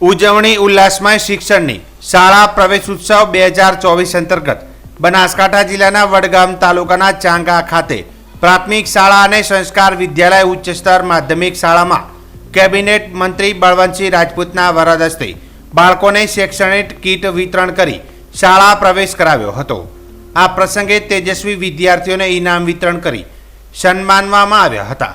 ઉજવણી ઉલ્લાસમય શિક્ષણની શાળા પ્રવેશ ઉત્સવ બે હજાર ચોવીસ અંતર્ગત બનાસકાંઠા જિલ્લાના વડગામ તાલુકાના ચાંગા ખાતે પ્રાથમિક શાળા અને સંસ્કાર વિદ્યાલય ઉચ્ચ સ્તર માધ્યમિક શાળામાં કેબિનેટ મંત્રી બળવંતસિંહ રાજપૂતના વરદ હસ્તે બાળકોને શૈક્ષણિક કીટ વિતરણ કરી શાળા પ્રવેશ કરાવ્યો હતો. આ પ્રસંગે તેજસ્વી વિદ્યાર્થીઓને ઇનામ વિતરણ કરી સન્માનવામાં આવ્યા હતા.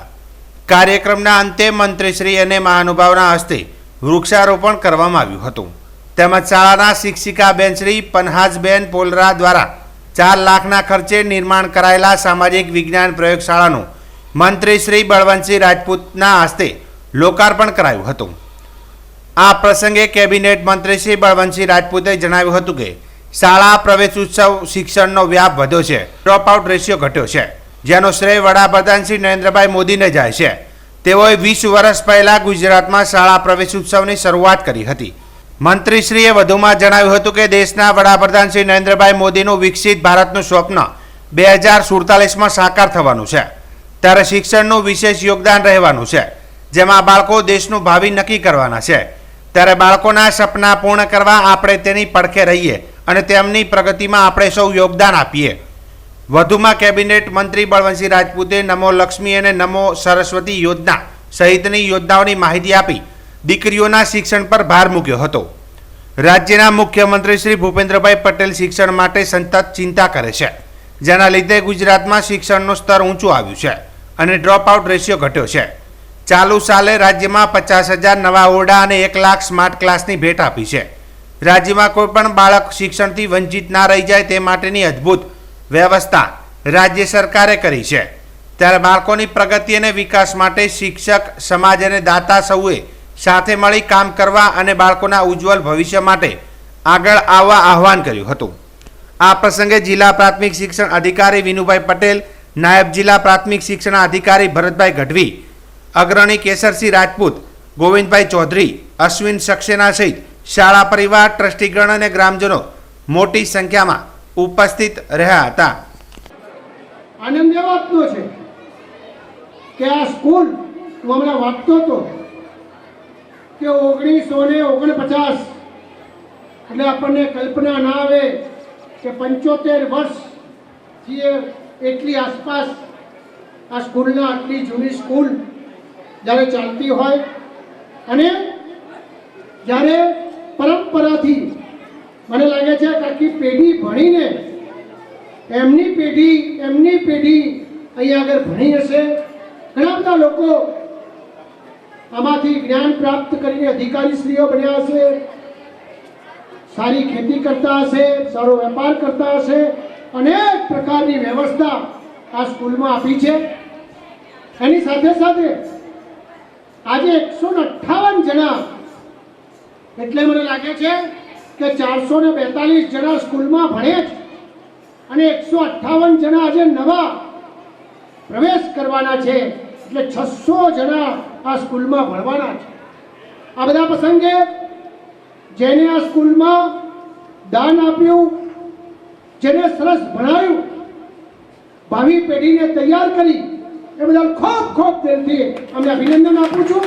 કાર્યક્રમના અંતે મંત્રીશ્રી અને મહાનુભાવના હસ્તે વૃક્ષારોપણ કરવામાં આવ્યું હતું. તેમજ શાળાના શિક્ષિકા બેન શ્રી પનહાજબેન પોલરા દ્વારા ચાર લાખના ખર્ચે નિર્માણ કરાયેલા સામાજિક વિજ્ઞાન પ્રયોગશાળાનું મંત્રી શ્રી બળવંતસિંહ રાજપૂતના હસ્તે લોકાર્પણ કરાયું હતું. આ પ્રસંગે કેબિનેટ મંત્રી શ્રી બળવંતસિંહ રાજપૂતે જણાવ્યું હતું કે, શાળા પ્રવેશ ઉત્સવ શિક્ષણનો વ્યાપ વધ્યો છે. ડ્રોપ આઉટ રેશિયો ઘટ્યો છે, જેનો શ્રેય વડાપ્રધાન શ્રી નરેન્દ્રભાઈ મોદીને જાય છે. તેઓએ વીસ વર્ષ પહેલા ગુજરાતમાં શાળા પ્રવેશ ઉત્સવની શરૂઆત કરી હતી. મંત્રીશ્રીએ વધુમાં જણાવ્યું હતું કે દેશના વડાપ્રધાન શ્રી નરેન્દ્રભાઈ મોદીનું વિકસિત ભારતનું સ્વપ્ન બે હજાર સુડતાલીસમાં સાકાર થવાનું છે. ત્યારે શિક્ષણનું વિશેષ યોગદાન રહેવાનું છે. જેમાં બાળકો દેશનું ભાવિ નક્કી કરવાના છે. ત્યારે બાળકોના સપના પૂર્ણ કરવા આપણે તેની પડખે રહીએ અને તેમની પ્રગતિમાં આપણે સૌ યોગદાન આપીએ. વધુમાં કેબિનેટ મંત્રી બળવંતસિંહ રાજપૂતે નમો લક્ષ્મી અને નમો સરસ્વતી યોજના સહિતની યોજનાઓની માહિતી આપી દીકરીઓના શિક્ષણ પર ભાર મૂક્યો હતો. રાજ્યના મુખ્યમંત્રી શ્રી ભૂપેન્દ્રભાઈ પટેલ શિક્ષણ માટે સતત ચિંતા કરે છે. જેના લીધે ગુજરાતમાં શિક્ષણનું સ્તર ઊંચું આવ્યું છે અને ડ્રોપ આઉટ રેશિયો ઘટ્યો છે. ચાલુ સાલે રાજ્યમાં પચાસ હજાર નવા ઓરડા અને એક લાખ સ્માર્ટ ક્લાસની ભેટ આપી છે. રાજ્યમાં કોઈપણ બાળક શિક્ષણથી વંચિત ના રહી જાય તે માટેની અદ્ભુત વ્યવસ્થા રાજ્ય સરકારે કરી છે. ત્યારે બાળકોની પ્રગતિ અને વિકાસ માટે શિક્ષક, સમાજ અને દાતા સૌએ સાથે મળી કામ કરવા અને બાળકોના ઉજ્જવલ ભવિષ્ય માટે આગળ આવવા આહવાન કર્યું હતું. આ પ્રસંગે જિલ્લા પ્રાથમિક શિક્ષણ અધિકારી વિનુભાઈ પટેલ, નાયબ જિલ્લા પ્રાથમિક શિક્ષણ અધિકારી ભરતભાઈ ગઢવી, અગ્રણી કેસરસિંહ રાજપૂત, ગોવિંદભાઈ ચૌધરી, અશ્વિન સક્સેના સહિત શાળા પરિવાર, ટ્રસ્ટીગણ અને ગ્રામજનો મોટી સંખ્યામાં ઉપસ્થિત રહ્યા હતા. આનંદ એ વાતનો છે કે આ સ્કૂલ હું હમણાં વાંચતો હતો કે ઓગણીસો ને ઓગણપચાસ એટલે આપણને કલ્પના ના આવે કે પંચોતેર વર્ષ જે એટલી આસપાસ આ સ્કૂલના આટલી જૂની સ્કૂલ જ્યારે ચાલતી હોય અને જ્યારે પરંપરાથી મને લાગે છે કે આખી પેઢી ભણીને એમની પેઢી એમની પેઢી અહીંયા આગળ ભણી હશે. ઘણા બધા લોકો આમાંથી જ્ઞાન પ્રાપ્ત કરીને અધિકારી સ્ત્રીઓ બન્યા હશે, સારી ખેતી કરતા હશે, સારો વેપાર કરતા હશે, અનેક પ્રકારની વ્યવસ્થા આ સ્કૂલમાં આપી છે. એની સાથે સાથે આજે એકસો ને અઠ્ઠાવન જણા, એટલે મને લાગે છે કે ચારસો ને બેતાલીસ જણા સ્કૂલમાં ભણે છે અને એકસો અઠ્ઠાવન જણા આજે નવા પ્રવેશ કરવાના છે. એટલે છસો જણા આ સ્કૂલમાં ભણવાના છે. આ બધા પ્રસંગે જેને આ સ્કૂલમાં દાન આપ્યું, જેને સરસ ભણાવ્યું, ભાવિ પેઢીને તૈયાર કરી, એ બધા ખૂબ ખૂબ દિલથી અમે અભિનંદન આપું છું.